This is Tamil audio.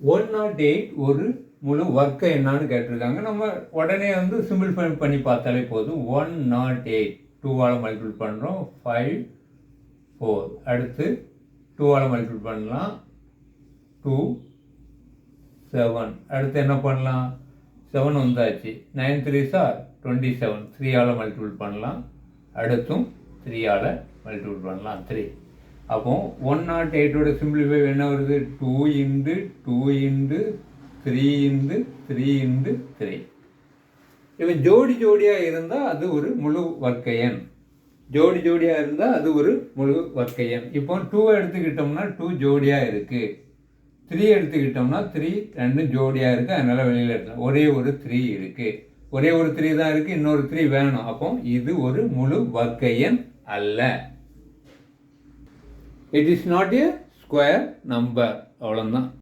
ஒன் நாட் எயிட் ஒரு முழு ஒர்க்கை என்னான்னு கேட்டிருக்காங்க. நம்ம உடனே வந்து சிம்பிளிஃபை பண்ணி பார்த்தாலே போதும். ஒன் நாட் எயிட் டூவால் மல்டிபிள் பண்ணுறோம் ஃபைவ் ஃபோர் அடுத்து டூவால் மல்டிபிள் பண்ணலாம். டூ செவன் அடுத்து என்ன பண்ணலாம்? செவன் வந்தாச்சு. Nine three sir twenty seven த்ரீயால் multiple பண்ணலாம். அடுத்தும் த்ரீயால் மல்டிபிள் பண்ணலாம். த்ரீ அப்போ ஒன் நாட் எயிட்டோட சிம்பிளிஃபை என்ன வருது? Two into two into three into three into three இவன் ஜோடி ஜோடியாக இருந்தால் அது ஒரு முழு வர்க்க எண். ஜோடி ஜோடியாக இருந்தால் அது ஒரு முழு வர்க்க எண். இப்போ டூவை எடுத்துக்கிட்டோம்னா டூ ஜோடியாக இருக்குது த்ரீ எடுத்துக்கிட்டோம்னா த்ரீ ரெண்டும் ஜோடியாக இருக்குது அதனால் வெளியில் எடுக்கலாம் ஒரே ஒரு த்ரீ இருக்குது ஒரே ஒரு த்ரீ தான் இருக்குது இன்னொரு த்ரீ வேணும். அப்போ இது ஒரு முழு வர்க்க எண் அல்ல. It is not a square number அவ்வளோதான்